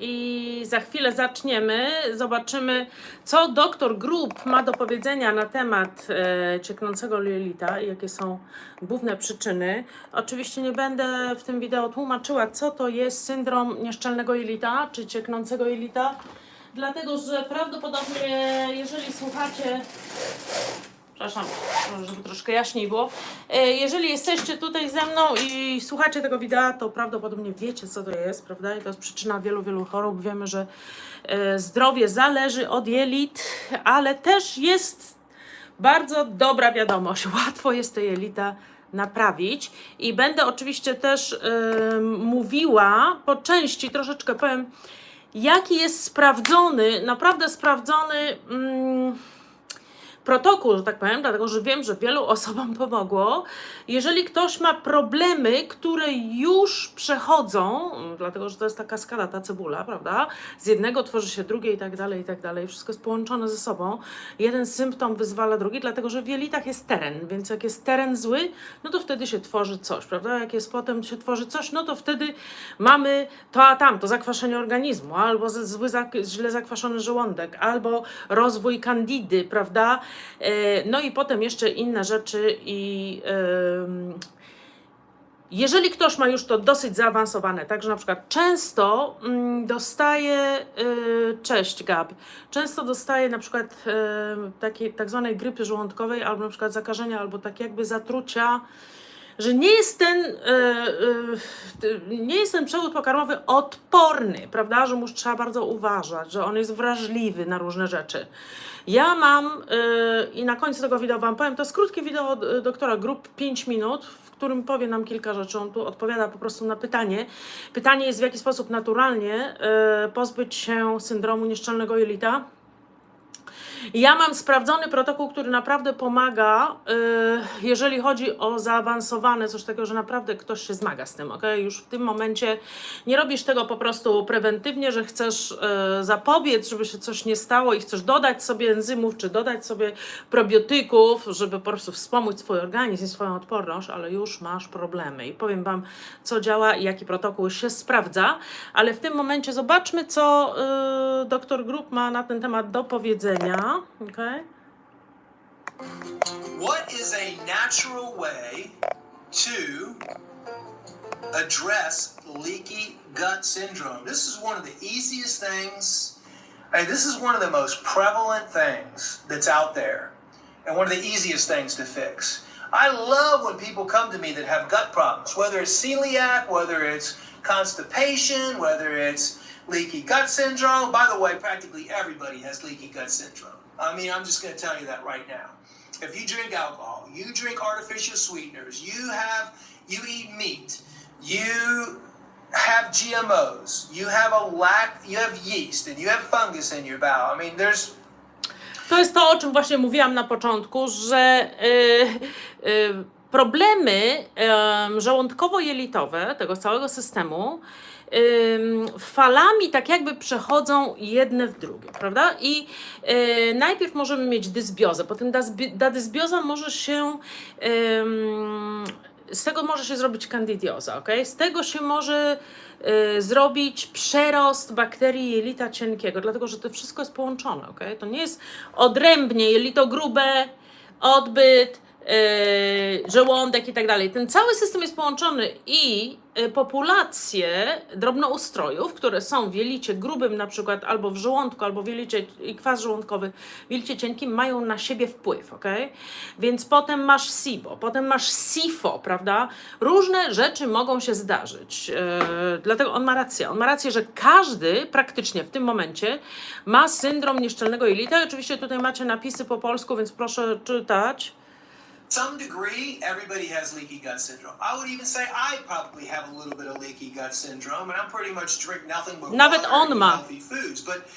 i za chwilę zaczniemy. Zobaczymy, co doktor Grub ma do powiedzenia na temat e, cieknącego jelita i jakie są główne przyczyny. Oczywiście nie będę w tym wideo tłumaczyła, co to jest syndrom nieszczelnego jelita czy cieknącego jelita, dlatego że prawdopodobnie, jeżeli słuchacie przepraszam, żeby troszkę jaśniej było. E, Jeżeli jesteście tutaj ze mną i słuchacie tego wideo, to prawdopodobnie wiecie, co to jest, prawda? I to jest przyczyna wielu, wielu chorób. Wiemy, że e, zdrowie zależy od jelit, ale też jest bardzo dobra wiadomość. Łatwo jest te jelita naprawić i będę oczywiście też em, mówiła po części, troszeczkę powiem, jaki jest sprawdzony, naprawdę sprawdzony. Mm, protokół, że tak powiem, dlatego że wiem, że wielu osobom pomogło. Jeżeli ktoś ma problemy, które już przechodzą, dlatego że to jest taka skala, ta cebula, prawda? Z jednego tworzy się drugie i tak dalej, i tak dalej. Wszystko jest połączone ze sobą. Jeden symptom wyzwala drugi, dlatego że w jelitach jest teren, więc jak jest teren zły, no to wtedy się tworzy coś, prawda? Jak jest potem się tworzy coś, no to wtedy mamy to a tam, to zakwaszenie organizmu, albo zły, źle zakwaszony żołądek, albo rozwój kandidy, prawda? E, No i potem jeszcze inne rzeczy i jeżeli ktoś ma już to dosyć zaawansowane, także na przykład często mm, dostaje, y, cześć Gab, często dostaje na przykład y, takiej tak zwanej grypy żołądkowej albo na przykład zakażenia, albo tak jakby zatrucia, że nie jest ten, nie jest ten przewód pokarmowy odporny, prawda, że mu trzeba bardzo uważać, że on jest wrażliwy na różne rzeczy. Ja mam y, i na końcu tego wideo Wam powiem, to jest krótkie wideo y, doktora Grup, 5 minut, w którym powie nam kilka rzeczy. On tu odpowiada po prostu na pytanie. Pytanie jest w jaki sposób naturalnie y, pozbyć się syndromu nieszczelnego jelita. Ja mam sprawdzony protokół, który naprawdę pomaga, y, jeżeli chodzi o zaawansowane coś takiego, że naprawdę ktoś się zmaga z tym, ok? Już w tym momencie nie robisz tego po prostu prewentywnie, że chcesz y, zapobiec, żeby się coś nie stało i chcesz dodać sobie enzymów, czy dodać sobie probiotyków, żeby po prostu wspomóc swój organizm i swoją odporność, ale już masz problemy. I powiem Wam, co działa i jaki protokół się sprawdza, ale w tym momencie zobaczmy, co y, doktor Grup ma na ten temat do powiedzenia. Okay? What is a natural way to address leaky gut syndrome? This is one of the easiest things. Hey, this is one of the most prevalent things that's out there, and one of the easiest things to fix. I love when people come to me that have gut problems, whether it's celiac, whether it's constipation, whether it's leaky gut syndrome. By the way, practically everybody has leaky gut syndrome. I mean, I'm just going to tell you that right now. If you drink alcohol, you drink artificial sweeteners, you have you eat meat, you have GMOs, you have a lack, you have yeast, and you have fungus in your bowel. I mean, there's To jest to, o czym właśnie mówiłam na początku, że y, y, problemy em, żołądkowo-jelitowe tego całego systemu falami tak jakby przechodzą jedne w drugie, prawda? I y, najpierw możemy mieć dysbiozę, potem ta, dysbioza może się z tego może się zrobić kandidioza, ok? Z tego się może y, zrobić przerost bakterii jelita cienkiego, dlatego że to wszystko jest połączone, ok? To nie jest odrębnie jelito grube, odbyt, żołądek i tak dalej. Ten cały system jest połączony i y, populacje drobnoustrojów, które są w jelicie grubym na przykład, albo w żołądku, albo w jelicie, i kwas żołądkowy w jelicie cienkim mają na siebie wpływ, ok? Więc potem masz SIBO, potem masz SIFO, prawda? Różne rzeczy mogą się zdarzyć. Yy, dlatego on ma rację. On ma rację, że każdy praktycznie w tym momencie ma syndrom nieszczelnego jelita. Oczywiście tutaj macie napisy po polsku, więc proszę czytać. Some degree, everybody has leaky gut syndrome. I would even say I probably have a little bit of leaky gut syndrome, and I'm pretty much drink nothing but Nawet on ma. healthy foods. But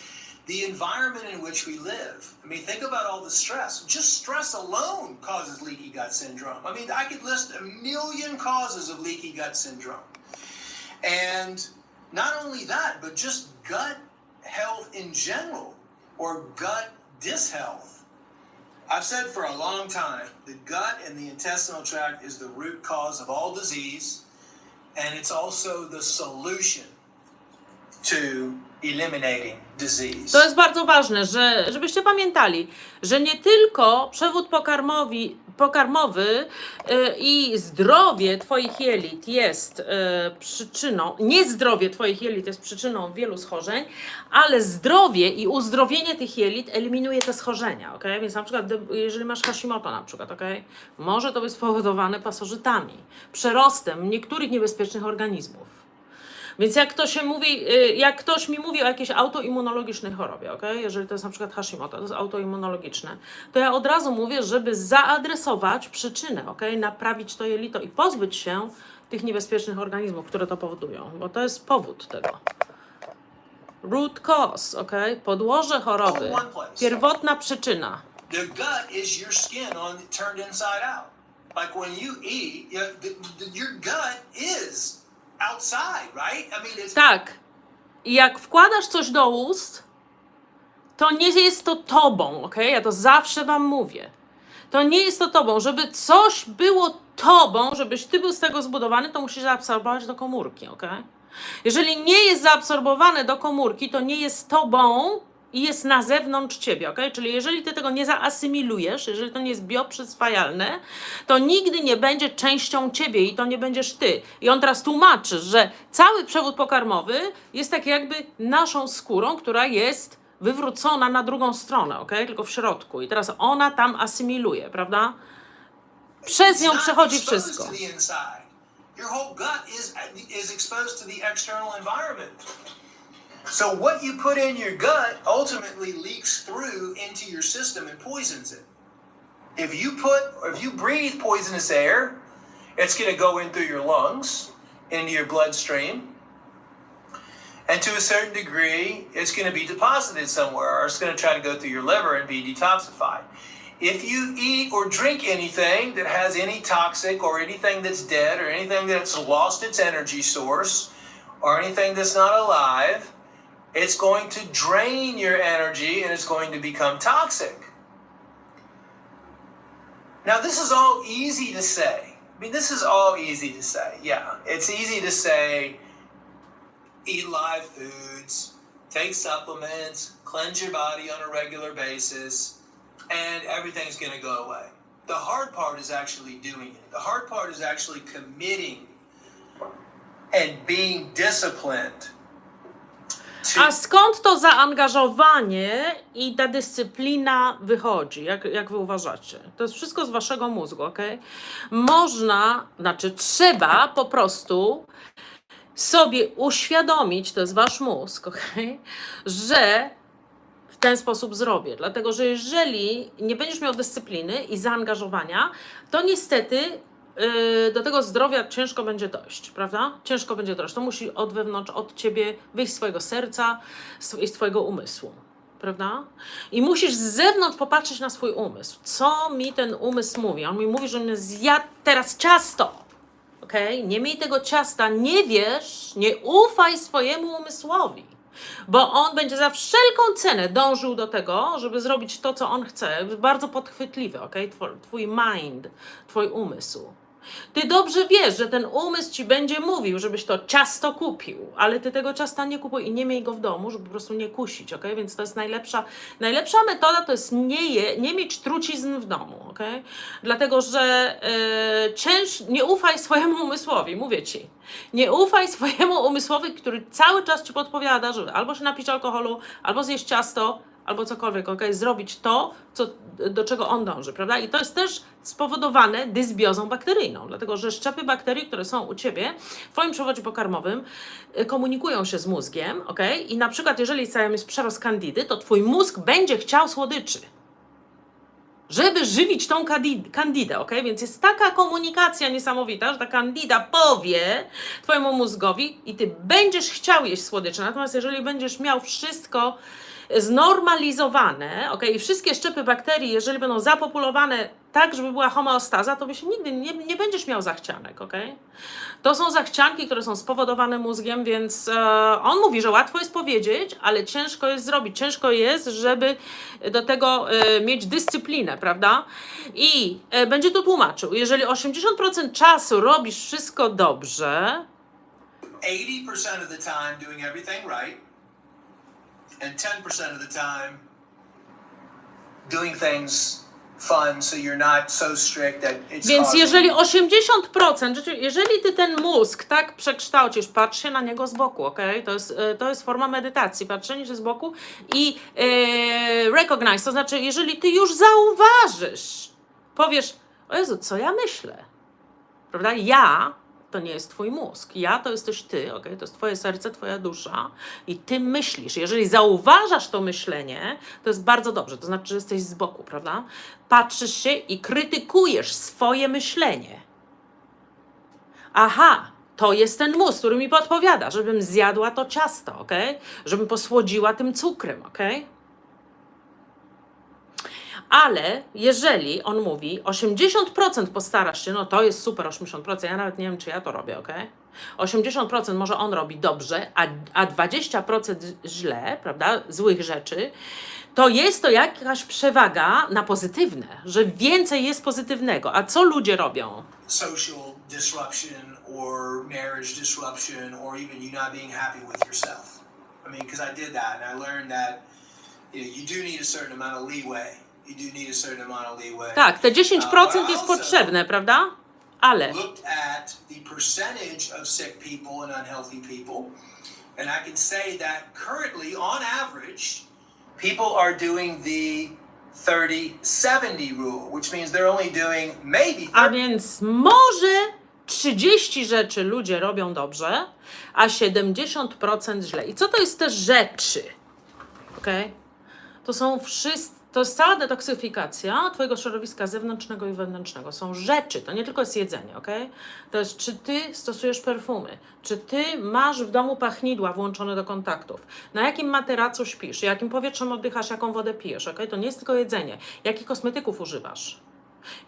the environment in which we live, I mean, think about all the stress. Just stress alone causes leaky gut syndrome. I mean, I could list a million causes of leaky gut syndrome. And not only that, but just gut health in general or gut dishealth. I've said for a long time the gut and the intestinal tract is the root cause of all disease, and it's also the solution to. To jest bardzo ważne, że, żebyście pamiętali, że nie tylko przewód pokarmowi, pokarmowy y, i zdrowie Twoich jelit jest y, przyczyną, niezdrowie Twoich jelit jest przyczyną wielu schorzeń, ale zdrowie i uzdrowienie tych jelit eliminuje te schorzenia, ok? Więc na przykład, jeżeli masz Hashimoto na przykład, ok? Może to być spowodowane pasożytami, przerostem niektórych niebezpiecznych organizmów. Więc jak ktoś, się mówi, y, jak ktoś mi mówi o jakiejś autoimmunologicznej chorobie, okay? jeżeli to jest na przykład Hashimoto, to jest autoimmunologiczne, to ja od razu mówię, żeby zaadresować przyczynę, okay? naprawić to jelito i pozbyć się tych niebezpiecznych organizmów, które to powodują, bo to jest powód tego. Root cause, okay? podłoże choroby, pierwotna przyczyna. The gut is your skin on turned inside out. Like when you eat, your gut is Tak. I jak wkładasz coś do ust, to nie jest to tobą, ok? Ja to zawsze wam mówię. To nie jest to tobą. Żeby coś było tobą, żebyś ty był z tego zbudowany, to musisz zaabsorbować do komórki, ok? Jeżeli nie jest zaabsorbowane do komórki, to nie jest tobą i jest na zewnątrz ciebie, ok? Czyli jeżeli ty tego nie zaasymilujesz, jeżeli to nie jest bioprzyswajalne, to nigdy nie będzie częścią ciebie i to nie będziesz ty. I on teraz tłumaczy, że cały przewód pokarmowy jest tak jakby naszą skórą, która jest wywrócona na drugą stronę, ok? Tylko w środku. I teraz ona tam asymiluje, prawda? Przez nią przechodzi wszystko. Your whole gut is is exposed to the external environment. So what you put in your gut ultimately leaks through into your system and poisons it. If you put or if you breathe poisonous air, it's going to go in through your lungs, into your bloodstream. And to a certain degree, it's going to be deposited somewhere, or it's going to try to go through your liver and be detoxified. If you eat or drink anything that has any toxic or anything that's dead or anything that's lost its energy source or anything that's not alive, it's going to drain your energy and it's going to become toxic. Now, this is all easy to say. I mean, this is all easy to say. Yeah, it's easy to say eat live foods, take supplements, cleanse your body on a regular basis, and everything's going to go away. The hard part is actually doing it. The hard part is actually committing and being disciplined. A skąd to zaangażowanie i ta dyscyplina wychodzi? Jak, jak wy uważacie? To jest wszystko z waszego mózgu, ok? Można, znaczy trzeba po prostu sobie uświadomić, to jest wasz mózg, ok? Że w ten sposób zrobię. Dlatego, że jeżeli nie będziesz miał dyscypliny i zaangażowania, to niestety yy, do tego zdrowia ciężko będzie dojść, prawda? Ciężko będzie dojść. To musi od wewnątrz, od ciebie wyjść z swojego serca i z twojego umysłu. Prawda? I musisz z zewnątrz popatrzeć na swój umysł. Co mi ten umysł mówi? On mi mówi, że mnie zjadł teraz ciasto. Okej? Nie miej tego ciasta, nie wiesz, nie ufaj swojemu umysłowi. Bo on będzie za wszelką cenę dążył do tego, żeby zrobić to, co on chce. Bardzo podchwytliwy, ok? Twój mind, twój umysł. Ty dobrze wiesz, że ten umysł ci będzie mówił, żebyś to ciasto kupił, ale ty tego ciasta nie kupuj i nie miej go w domu, żeby po prostu nie kusić, ok? Więc to jest najlepsza, najlepsza metoda to jest nie, je, nie mieć trucizn w domu, ok? Dlatego, że yy, cięż, nie ufaj swojemu umysłowi, mówię ci. Nie ufaj swojemu umysłowi, który cały czas ci podpowiada, żeby albo się napić alkoholu, albo zjeść ciasto, albo cokolwiek, ok? Zrobić to, co, do czego on dąży, prawda? I to jest też spowodowane dysbiozą bakteryjną, dlatego że szczepy bakterii, które są u ciebie w twoim przewodzie pokarmowym, y, komunikują się z mózgiem, ok? I na przykład, jeżeli cały jest przerost kandidy, to twój mózg będzie chciał słodyczy żeby żywić tą kandidę, ok? Więc jest taka komunikacja niesamowita, że ta kandida powie twojemu mózgowi i ty będziesz chciał jeść słodycze. Natomiast jeżeli będziesz miał wszystko znormalizowane, ok? I wszystkie szczepy bakterii, jeżeli będą zapopulowane tak, żeby była homeostaza, to byś nigdy nie, nie będziesz miał zachcianek, ok? To są zachcianki, które są spowodowane mózgiem, więc e, on mówi, że łatwo jest powiedzieć, ale ciężko jest zrobić. Ciężko jest, żeby do tego e, mieć dyscyplinę, prawda? I e, będzie to tłumaczył. Jeżeli 80% czasu robisz wszystko dobrze, 80% of the time doing everything right, and 10% of the time doing things fun so you're not so strict that it's Więc jeżeli 80%, rzeczy- jeżeli ty ten mózg tak przekształcisz, patrz się na niego z boku, ok? To jest, e, to jest forma medytacji, patrzenie się z boku i e, recognize, to znaczy, jeżeli ty już zauważysz, powiesz, o Jezu, co ja myślę? Prawda? Ja to nie jest twój mózg. Ja to jesteś ty, ok? To jest twoje serce, twoja dusza i ty myślisz. Jeżeli zauważasz to myślenie, to jest bardzo dobrze. To znaczy, że jesteś z boku, prawda? Patrzysz się i krytykujesz swoje myślenie. Aha, to jest ten mózg, który mi podpowiada, żebym zjadła to ciasto, ok? Żebym posłodziła tym cukrem, ok? Ale jeżeli on mówi 80% postarasz się, no to jest super 80%, ja nawet nie wiem, czy ja to robię, ok? 80% może on robi dobrze, a, a 20% źle, prawda, złych rzeczy, to jest to jakaś przewaga na pozytywne, że więcej jest pozytywnego. A co ludzie robią? social disruption or marriage disruption or even you not being happy with yourself. I mean, because I did that and I learned that you, know, you do need a certain amount of leeway. You do need a certain amount of leeway. Tak, te 10% jest potrzebne, prawda? Ale Looked at the percentage of sick people and unhealthy people, and I can say that currently, on average, people are doing the 30-70 rule, which means they're only doing maybe A więc może 30 rzeczy ludzie robią dobrze, a 70% źle. I co to jest te rzeczy? Ok? To są wszyscy. To jest cała detoksyfikacja Twojego środowiska zewnętrznego i wewnętrznego. Są rzeczy, to nie tylko jest jedzenie, ok? To jest, czy Ty stosujesz perfumy, czy Ty masz w domu pachnidła włączone do kontaktów, na jakim materacu śpisz, jakim powietrzem oddychasz, jaką wodę pijesz, ok? To nie jest tylko jedzenie. Jakich kosmetyków używasz?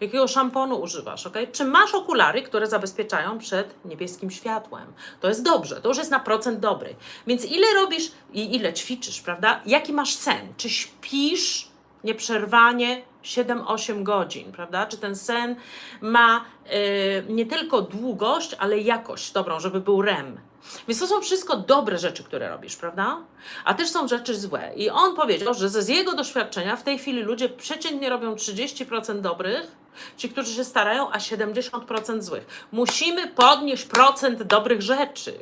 Jakiego szamponu używasz, ok? Czy masz okulary, które zabezpieczają przed niebieskim światłem? To jest dobrze, to już jest na procent dobry. Więc ile robisz i ile ćwiczysz, prawda? Jaki masz sen? Czy śpisz nieprzerwanie 7-8 godzin, prawda? Czy ten sen ma y, nie tylko długość, ale jakość dobrą, żeby był REM? Więc to są wszystko dobre rzeczy, które robisz, prawda? A też są rzeczy złe. I on powiedział, że ze z jego doświadczenia w tej chwili ludzie przeciętnie robią 30% dobrych, ci, którzy się starają, a 70% złych. Musimy podnieść procent dobrych rzeczy,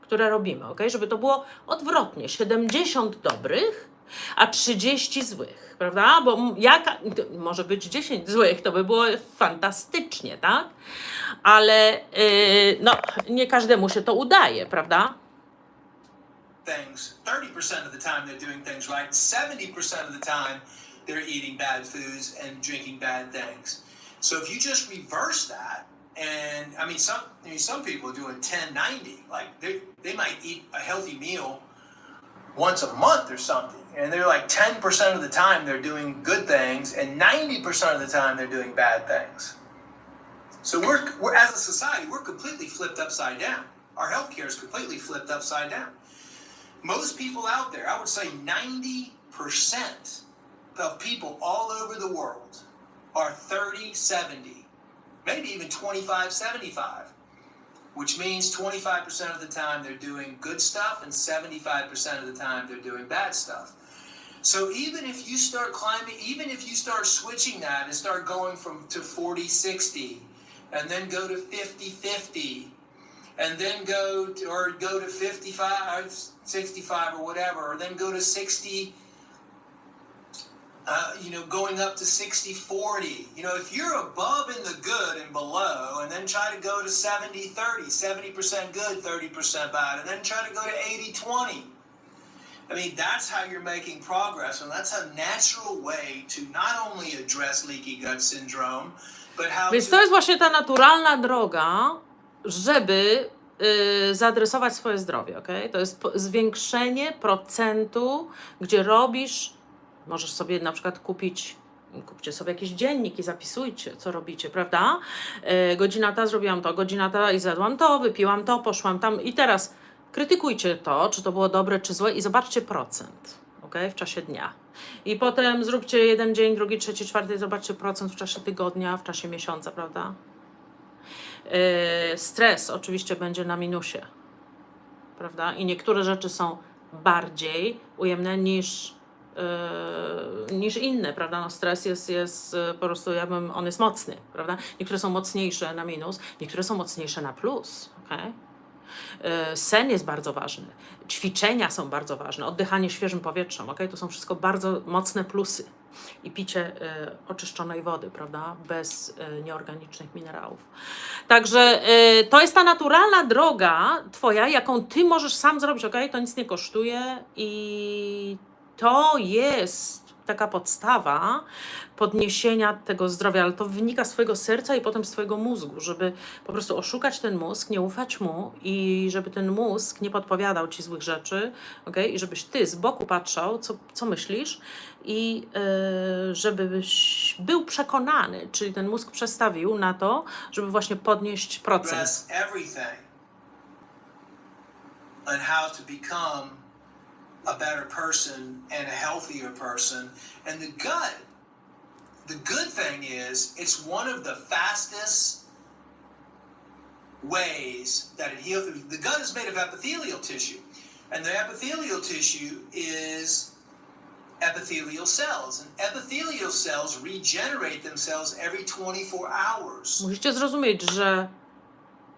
które robimy, ok? Żeby to było odwrotnie. 70 dobrych, a 30 złych, prawda? Bo jaka, może być 10 złych, to by było fantastycznie, tak? Ale yy, no, nie każdemu się to udaje, prawda? things 30% of the time they're doing things right 70% of the time they're eating bad foods and drinking bad things so if you just reverse that and i mean some I mean, some people doing 10 90 like they, they might eat a healthy meal once a month or something and they're like 10% of the time they're doing good things and 90% of the time they're doing bad things. So we're, we're as a society we're completely flipped upside down. Our healthcare is completely flipped upside down. Most people out there, I would say 90% of people all over the world are 30 70, maybe even 25 75, which means 25% of the time they're doing good stuff and 75% of the time they're doing bad stuff. So even if you start climbing, even if you start switching that and start going from to 40 60 and then go to 50 50 and then go to, or go to 55 65 or whatever or then go to 60 uh, you know going up to 60 40 you know if you're above in the good and below and then try to go to 70 30 70% good 30% bad and then try to go to 80 20 I mean, that's how you're making progress, and that's a natural way to not only address leaky gut syndrome, but how Więc to jest właśnie ta naturalna droga, żeby y, zaadresować swoje zdrowie, ok? To jest zwiększenie procentu, gdzie robisz, możesz sobie na przykład kupić, kupcie sobie jakiś dziennik i zapisujcie, co robicie, prawda? Y, godzina ta zrobiłam to, godzina ta i zjadłam to, wypiłam to, poszłam tam i teraz krytykujcie to, czy to było dobre, czy złe i zobaczcie procent, ok? W czasie dnia. I potem zróbcie jeden dzień, drugi, trzeci, czwarty, zobaczcie procent w czasie tygodnia, w czasie miesiąca, prawda? Yy, stres oczywiście będzie na minusie. prawda? I niektóre rzeczy są bardziej ujemne niż, yy, niż inne, prawda? No stres jest, jest yy, po prostu, ja bym, on jest mocny, prawda? Niektóre są mocniejsze na minus, niektóre są mocniejsze na plus, okej? Yy, Sen jest bardzo ważny, ćwiczenia są bardzo ważne, oddychanie świeżym powietrzem, ok? To są wszystko bardzo mocne plusy. I picie y, oczyszczonej wody, prawda? Bez y, nieorganicznych minerałów. Także to jest ta naturalna droga Twoja, jaką Ty możesz sam zrobić, ok? To nic nie kosztuje i to jest taka podstawa podniesienia tego zdrowia, ale to wynika z Twojego serca i potem z Twojego mózgu, żeby po prostu oszukać ten mózg, nie ufać mu i żeby ten mózg nie podpowiadał Ci złych rzeczy, okay? i żebyś Ty z boku patrzał, co, co myślisz i yy, żebyś był przekonany, czyli ten mózg przestawił na to, żeby właśnie podnieść everything on how to become a better person and a healthier person. And the gut, the good thing is, it's one of the fastest ways that it heals. The gut is made of epithelial tissue, and the epithelial tissue is epithelial cells, and epithelial cells regenerate themselves every 24 hours. Musicie zrozumieć, że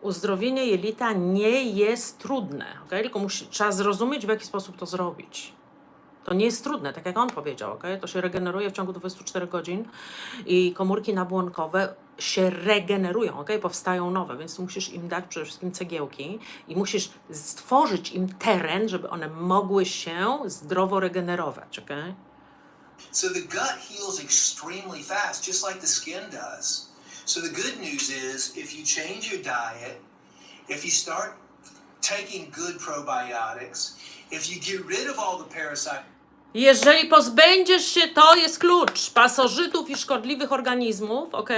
uzdrowienie jelita nie jest trudne, okay? tylko musi, trzeba zrozumieć, w jaki sposób to zrobić. To nie jest trudne, tak jak on powiedział, okay? to się regeneruje w ciągu 24 godzin i komórki nabłonkowe się regenerują, okay? powstają nowe, więc musisz im dać przede wszystkim cegiełki i musisz stworzyć im teren, żeby one mogły się zdrowo regenerować. Okay? So the gut heals extremely fast, just like the skin does. So the good news is if you change your diet, if you start taking good probiotics, if you get rid of all the parasites, Jeżeli pozbędziesz się, to jest klucz pasożytów i szkodliwych organizmów, ok?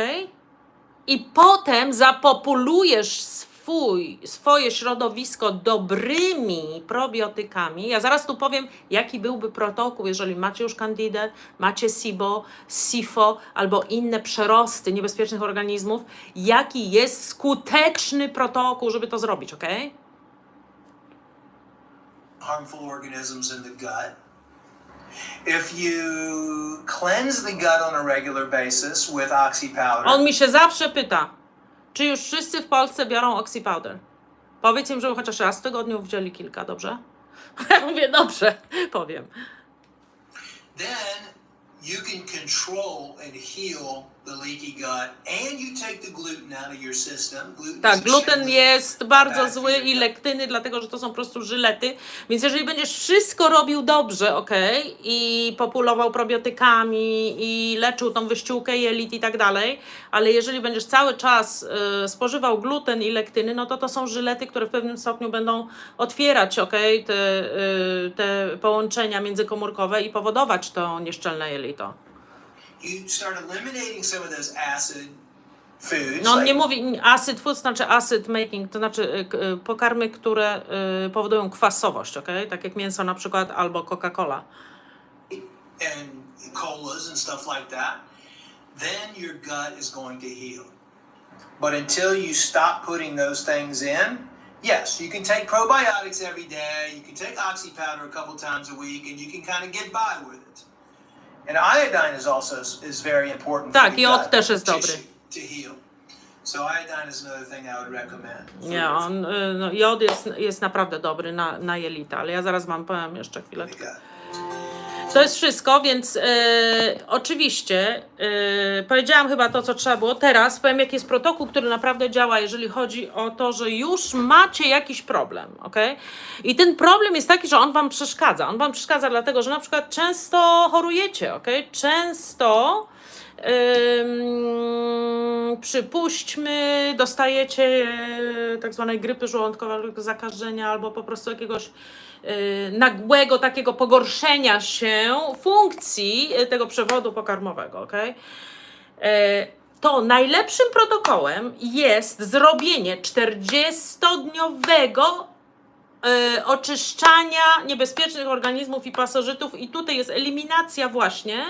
I potem zapopulujesz swój, swoje środowisko dobrymi probiotykami. Ja zaraz tu powiem, jaki byłby protokół, jeżeli macie już candidę, macie SIBO, SIFO albo inne przerosty niebezpiecznych organizmów. Jaki jest skuteczny protokół, żeby to zrobić, ok? harmful organisms in the gut. If you cleanse the gut on a regular basis with oxy powder, On mi się zawsze pyta, czy już wszyscy w Polsce biorą oxypowder? Powiedz im, żeby chociaż raz w tygodniu wzięli kilka, dobrze? Ja mówię, dobrze, powiem. then you can control and heal Tak, gluten jest bardzo zły i lektyny, dlatego że to są po prostu żylety. Więc jeżeli będziesz wszystko robił dobrze, ok, i populował probiotykami, i leczył tą wyściółkę jelit i tak dalej, ale jeżeli będziesz cały czas y, spożywał gluten i lektyny, no to to są żylety, które w pewnym stopniu będą otwierać, ok, te, y, te połączenia międzykomórkowe i powodować to nieszczelne jelito. You start eliminating some of those acid foods. No on like nie mówi acid food, znaczy acid making, to znaczy y, pokarmy, które y, powodują kwasowość, ok? Tak jak mięso na przykład albo Coca-Cola. and colas and stuff like that, then your gut is going to heal. But until you stop putting those things in, yes, you can take probiotics every day, you can take oxy powder a couple times a week, and you can kind of get by with it. And iodine is also is very important Tak, jod też jest dobry. to heal. So iodine is another thing I would recommend. Nie, on, y, no, jod jest, jest naprawdę dobry na, na jelita, ale ja zaraz wam powiem jeszcze chwileczkę. To jest wszystko, więc e, oczywiście e, powiedziałam chyba to, co trzeba było. Teraz powiem, jaki jest protokół, który naprawdę działa, jeżeli chodzi o to, że już macie jakiś problem, ok? I ten problem jest taki, że on wam przeszkadza. On wam przeszkadza dlatego, że na przykład często chorujecie, ok? Często Ym, przypuśćmy, dostajecie e, tak zwanej grypy żołądkowego zakażenia albo po prostu jakiegoś nagłego takiego pogorszenia się funkcji e, tego przewodu pokarmowego, ok? To najlepszym protokołem jest zrobienie 40-dniowego e, oczyszczania niebezpiecznych organizmów i pasożytów i tutaj jest eliminacja właśnie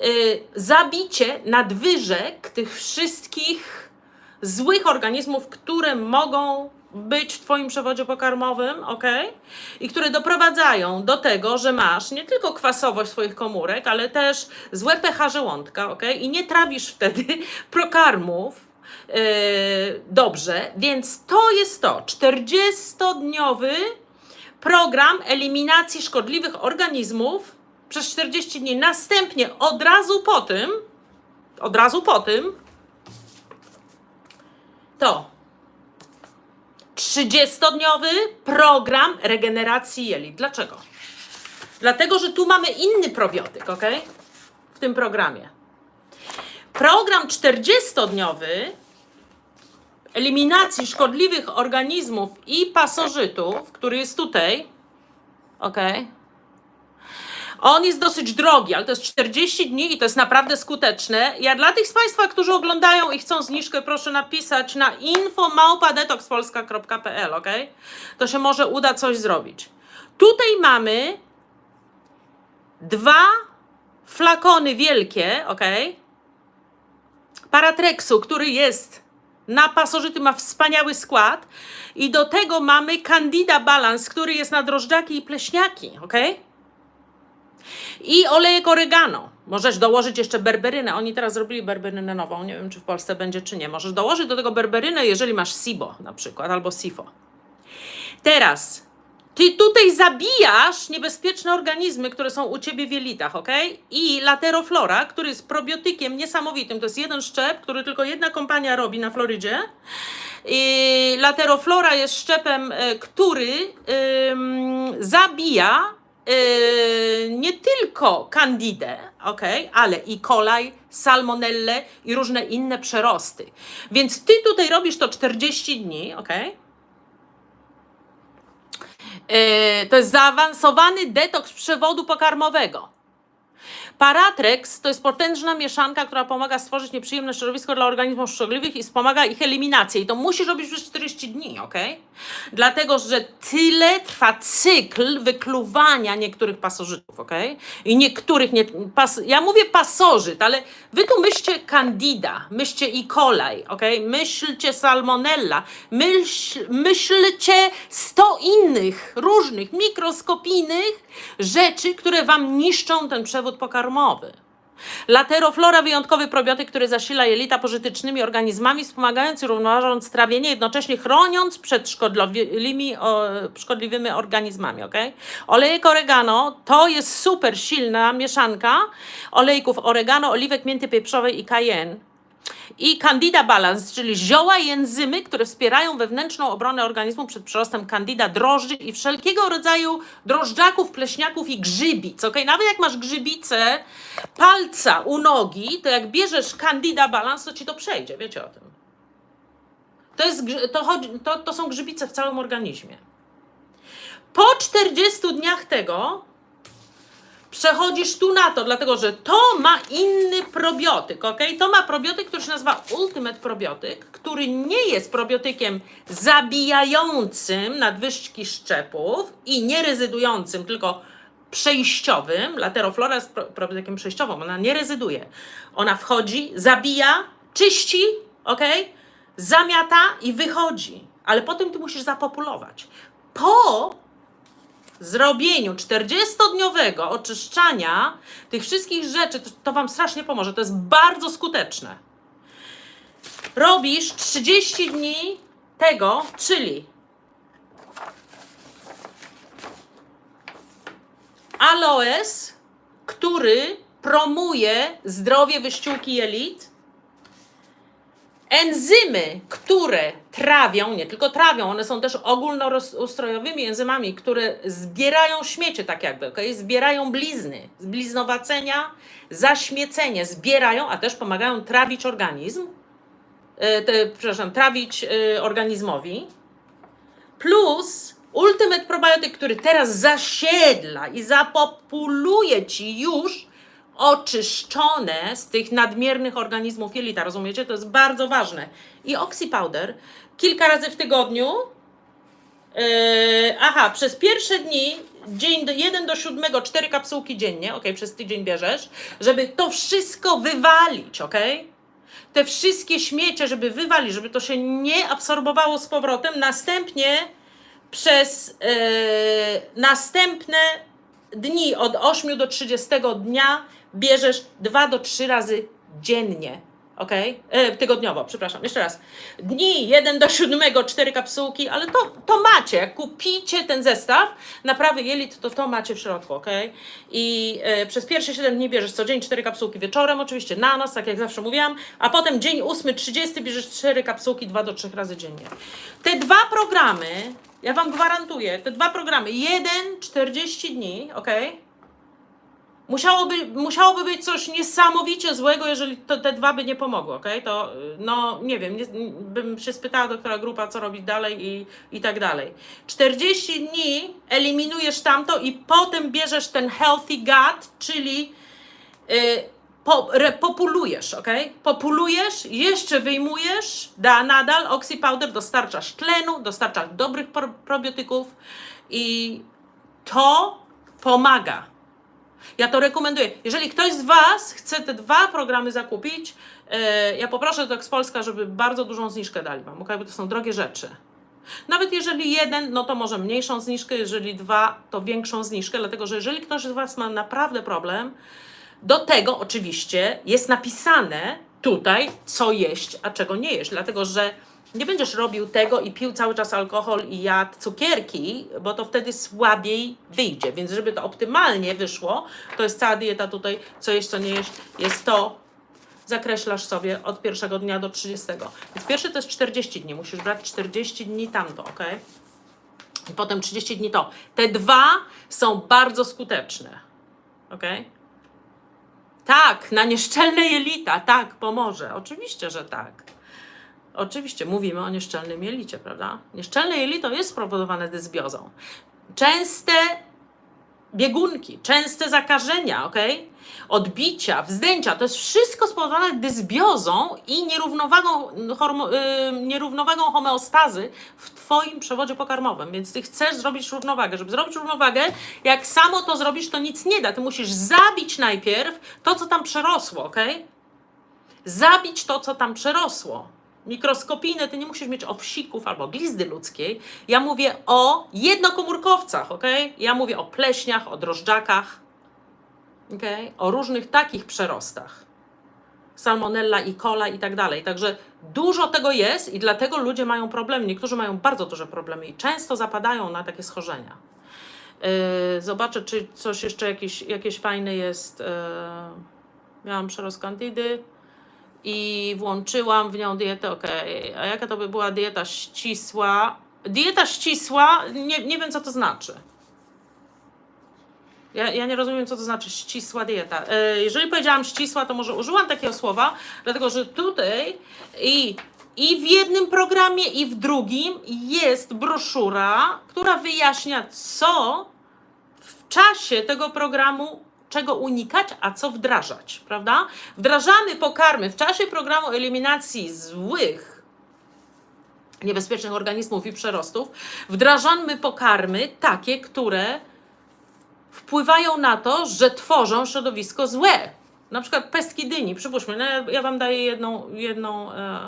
y, zabicie nadwyżek tych wszystkich złych organizmów, które mogą być w Twoim przewodzie pokarmowym, ok? I które doprowadzają do tego, że masz nie tylko kwasowość swoich komórek, ale też złe pH żołądka, ok? I nie trawisz wtedy prokarmów yy, dobrze, więc to jest to 40-dniowy program eliminacji szkodliwych organizmów przez 40 dni. Następnie od razu po tym, od razu po tym, to 30-dniowy program regeneracji jelit. Dlaczego? Dlatego, że tu mamy inny probiotyk, ok? W tym programie. Program 40-dniowy eliminacji szkodliwych organizmów i pasożytów, który jest tutaj, ok? On jest dosyć drogi, ale to jest 40 dni i to jest naprawdę skuteczne. Ja dla tych z Państwa, którzy oglądają i chcą zniżkę, proszę napisać na info.detoxpolska.pl, ok? To się może uda coś zrobić. Tutaj mamy dwa flakony wielkie, ok? Paratreksu, który jest na pasożyty, ma wspaniały skład. I do tego mamy Candida Balance, który jest na drożdżaki i pleśniaki, ok? I olejek oregano. Możesz dołożyć jeszcze berberynę. Oni teraz zrobili berberynę nową. Nie wiem, czy w Polsce będzie, czy nie. Możesz dołożyć do tego berberynę, jeżeli masz SIBO na przykład, albo SIFO. Teraz, ty tutaj zabijasz niebezpieczne organizmy, które są u ciebie w jelitach, ok? I lateroflora, który jest probiotykiem niesamowitym. To jest jeden szczep, który tylko jedna kompania robi na Florydzie. I lateroflora jest szczepem, e, który ym, zabija yy, nie tylko candidę, okay, ale i kolaj, salmonellę i różne inne przerosty. Więc ty tutaj robisz to 40 dni, ok? Yy, to jest zaawansowany detoks przewodu pokarmowego. Paratrex to jest potężna mieszanka, która pomaga stworzyć nieprzyjemne środowisko dla organizmów szkodliwych i wspomaga ich eliminację. I to musisz robić przez 40 dni, ok? Dlatego, że tyle trwa cykl wykluwania niektórych pasożytów, ok? I niektórych nie. Pas, ja mówię pasożyt, ale wy tu myślcie candida, myślcie E. coli, ok? Myślcie salmonella, myśl, myślcie 100 innych różnych mikroskopijnych rzeczy, które wam niszczą ten przewód pokarmowy. Lateroflora wyjątkowy probiotyk, który zasila jelita pożytecznymi organizmami, wspomagając i równoważąc trawienie, jednocześnie chroniąc przed szkodliwymi, o, szkodliwymi organizmami. Okay? Olejek oregano to jest super silna mieszanka olejków oregano, oliwek mięty pieprzowej i cayenne. I Candida Balance, czyli zioła i enzymy, które wspierają wewnętrzną obronę organizmu przed przerostem candida, drożdży i wszelkiego rodzaju drożdżaków, pleśniaków i grzybic. Okay? Nawet jak masz grzybicę palca u nogi, to jak bierzesz Candida Balance, to ci to przejdzie. Wiecie o tym. To, jest, to, chodzi, to, to są grzybice w całym organizmie. Po 40 dniach tego przechodzisz tu na to, dlatego że to ma inny probiotyk, ok? To ma probiotyk, który się nazywa Ultimate Probiotyk, który nie jest probiotykiem zabijającym nadwyżki szczepów i nie rezydującym, tylko przejściowym. Lateroflora jest pro- probiotykiem przejściowym, ona nie rezyduje. Ona wchodzi, zabija, czyści, ok? Zamiata i wychodzi. Ale potem ty musisz zapopulować. Po zrobieniu 40-dniowego oczyszczania tych wszystkich rzeczy, to, to Wam strasznie pomoże. To jest bardzo skuteczne. Robisz 30 dni tego, czyli aloes, który promuje zdrowie wyściółki jelit, enzymy, które trawią, nie tylko trawią, one są też ogólnoustrojowymi enzymami, które zbierają śmiecie tak jakby, okay? zbierają blizny, zbliznowacenia, zaśmiecenie, zbierają, a też pomagają trawić organizm, e, te, przepraszam, trawić e, organizmowi, plus Ultimate Probiotyk, który teraz zasiedla i zapopuluje Ci już oczyszczone z tych nadmiernych organizmów jelita, rozumiecie? To jest bardzo ważne. I Oxy Powder kilka razy w tygodniu. Yy, aha, przez pierwsze dni, dzień do 1 do 7, 4 kapsułki dziennie, ok, przez tydzień bierzesz, żeby to wszystko wywalić, ok? te wszystkie śmiecie, żeby wywalić, żeby to się nie absorbowało z powrotem, następnie przez e, następne dni od 8 do 30 dnia bierzesz 2 do 3 razy dziennie. Ok? E, tygodniowo, przepraszam, jeszcze raz. Dni 1 do 7, 4 kapsułki, ale to, to macie. Jak kupicie ten zestaw naprawy jelit, to to macie w środku, ok? I e, przez pierwsze 7 dni bierzesz co dzień 4 kapsułki wieczorem, oczywiście na noc, tak jak zawsze mówiłam, a potem dzień 8, 30 bierzesz 4 kapsułki 2 do 3 razy dziennie. Te dwa programy, ja Wam gwarantuję, te dwa programy, jeden 40 dni, ok? Musiałoby, musiałoby być coś niesamowicie złego, jeżeli to, te dwa by nie pomogły, ok? To, y, no, nie wiem, nie, bym się spytała doktora Grupa, co robić dalej i, i tak dalej. 40 dni eliminujesz tamto i potem bierzesz ten healthy gut, czyli y, po, populujesz, ok? Populujesz, jeszcze wyjmujesz, da nadal oxypowder, dostarczasz tlenu, dostarczasz dobrych pro, probiotyków i to pomaga. Ja to rekomenduję. Jeżeli ktoś z Was chce te dwa programy zakupić, e, ja poproszę Tox Polska, żeby bardzo dużą zniżkę dali Wam, okay? bo to są drogie rzeczy. Nawet jeżeli jeden, no to może mniejszą zniżkę, jeżeli dwa, to większą zniżkę, dlatego że jeżeli ktoś z Was ma naprawdę problem, do tego oczywiście jest napisane tutaj, co jeść, a czego nie jeść, dlatego że nie będziesz robił tego i pił cały czas alkohol i jadł cukierki, bo to wtedy słabiej wyjdzie. Więc żeby to optymalnie wyszło, to jest cała dieta tutaj, co jeść, co nie jeść, jest to, zakreślasz sobie od pierwszego dnia do 30. Więc pierwszy to jest 40 dni, musisz brać 40 dni tamto, ok? I potem 30 dni to. Te dwa są bardzo skuteczne, ok? Tak, na nieszczelne jelita, tak, pomoże. Oczywiście, że tak. Oczywiście mówimy o nieszczelnym jelicie, prawda? Nieszczelne jelito jest spowodowane dysbiozą. Częste biegunki, częste zakażenia, ok? Odbicia, wzdęcia, to jest wszystko spowodowane dysbiozą i nierównowagą, yy, nierównowagą homeostazy w Twoim przewodzie pokarmowym. Więc Ty chcesz zrobić równowagę. Żeby zrobić równowagę, jak samo to zrobisz, to nic nie da. Ty musisz zabić najpierw to, co tam przerosło, ok? Zabić to, co tam przerosło mikroskopijne, ty nie musisz mieć owsików albo glizdy ludzkiej. Ja mówię o jednokomórkowcach, ok? Ja mówię o pleśniach, o drożdżakach, ok? O różnych takich przerostach. Salmonella, E. coli i tak dalej. Także dużo tego jest i dlatego ludzie mają problemy. Niektórzy mają bardzo duże problemy i często zapadają na takie schorzenia. Yy, zobaczę, czy coś jeszcze jakieś, jakieś fajne jest. Yy, miałam przerost kandydy i włączyłam w nią dietę, okej, a jaka to by była dieta ścisła? Dieta ścisła, nie, nie wiem co to znaczy. Ja, ja nie rozumiem, co to znaczy ścisła dieta. E, jeżeli powiedziałam ścisła, to może użyłam takiego słowa, dlatego że tutaj i, i w jednym programie, i w drugim jest broszura, która wyjaśnia, co w czasie tego programu czego unikać, a co wdrażać, prawda? Wdrażamy pokarmy w czasie programu eliminacji złych, niebezpiecznych organizmów i przerostów. Wdrażamy pokarmy takie, które wpływają na to, że tworzą środowisko złe. Na przykład pestki dyni, przypuśćmy, no ja- Wam daję jedną, jedną e,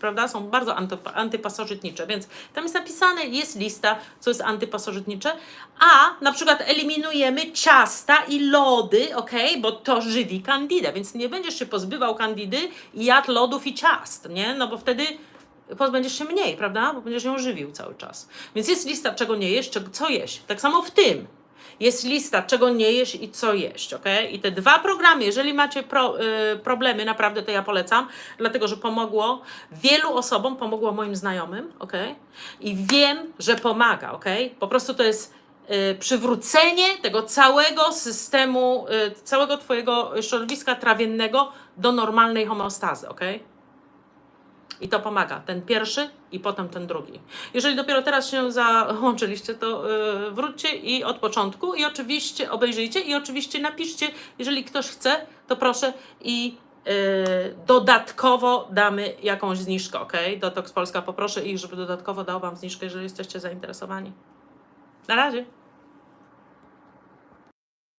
prawda, są bardzo antypa- antypasożytnicze, więc tam jest napisane, jest lista, co jest antypasożytnicze, a na przykład eliminujemy ciasta i lody, ok, bo to żywi kandidę, więc nie będziesz się pozbywał kandidy i jadł lodów i ciast, nie, no bo wtedy pozbędziesz się mniej, prawda, bo będziesz ją żywił cały czas. Więc jest lista, czego nie jeść, czego, co jeść. Tak samo w tym jest lista, czego nie jeść i co jeść, ok? I te dwa programy, jeżeli macie pro, y, problemy, naprawdę to ja polecam, dlatego że pomogło wielu osobom, pomogło moim znajomym, ok? I wiem, że pomaga, ok? Po prostu to jest y, przywrócenie tego całego systemu, y, całego Twojego środowiska trawiennego do normalnej homeostazy, ok? I to pomaga. Ten pierwszy i potem ten drugi. Jeżeli dopiero teraz się załączyliście, to yy, wróćcie i od początku i oczywiście obejrzyjcie i oczywiście napiszcie, jeżeli ktoś chce, to proszę i yy, dodatkowo damy jakąś zniżkę, ok? Do Tox Polska poproszę ich, żeby dodatkowo dał Wam zniżkę, jeżeli jesteście zainteresowani. Na razie.